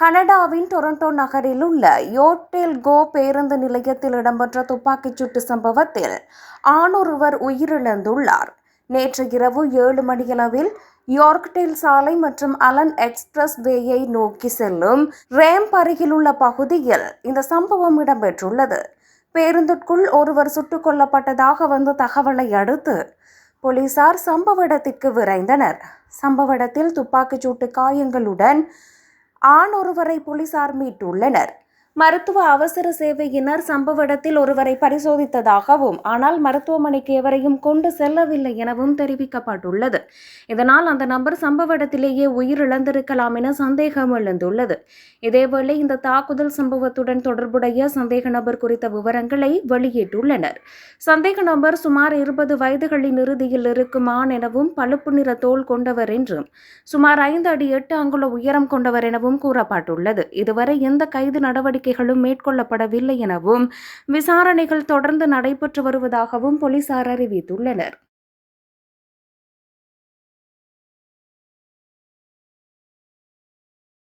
கனடாவின் டொரண்டோ நகரில் உள்ள யோட்டேல் கோ பேருந்து நிலையத்தில் இடம்பெற்ற துப்பாக்கிச் சூட்டு சம்பவத்தில் ஆணொருவர் உயிரிழந்துள்ளார். நேற்று இரவு ஏழு மணியளவில் யோர்க்டேல் சாலை மற்றும் அலன் எக்ஸ்பிரஸ் வேயை நோக்கி செல்லும் ரேம்ப் அருகிலுள்ள பகுதியில் இந்த சம்பவம் இடம்பெற்றுள்ளது. பேருந்திற்குள் ஒருவர் சுட்டுக் கொல்லப்பட்டதாக வந்த தகவலை அடுத்து போலீசார் சம்பவ இடத்திற்கு விரைந்தனர். சம்பவ இடத்தில் துப்பாக்கிச் சூட்டு காயங்களுடன் ஆண் ஒருவரை போலீசார் மீட்டுள்ளனர். மருத்துவ அவசர சேவையினர் சம்பவ இடத்தில் ஒருவரை பரிசோதித்ததாகவும் ஆனால் மருத்துவமனைக்கு எவரையும் கொண்டு செல்லவில்லை எனவும் தெரிவிக்கப்பட்டுள்ளது. இதனால் அந்த நபர் சம்பவ இடத்திலேயே உயிரிழந்திருக்கலாம் என சந்தேகம் எழுந்துள்ளது. இதேவேளை இந்த தாக்குதல் சம்பவத்துடன் தொடர்புடைய சந்தேக நபர் குறித்த விவரங்களை வெளியிட்டுள்ளனர். சந்தேக நபர் சுமார் இருபது வயதுகளின் இறுதியில் இருக்கும் ஆண் எனவும் பழுப்பு நிற தோல் கொண்டவர் என்றும் சுமார் ஐந்து அடி எட்டு அங்குல உயரம் கொண்டவர் எனவும் கூறப்பட்டுள்ளது. இதுவரை எந்த கைது நடவடிக்கை நடவடிக்கைகளும் மேற்கொள்ளப்படவில்லை எனவும் விசாரணைகள் தொடர்ந்து நடைபெற்று வருவதாகவும் போலீசார் அறிவித்துள்ளனர்.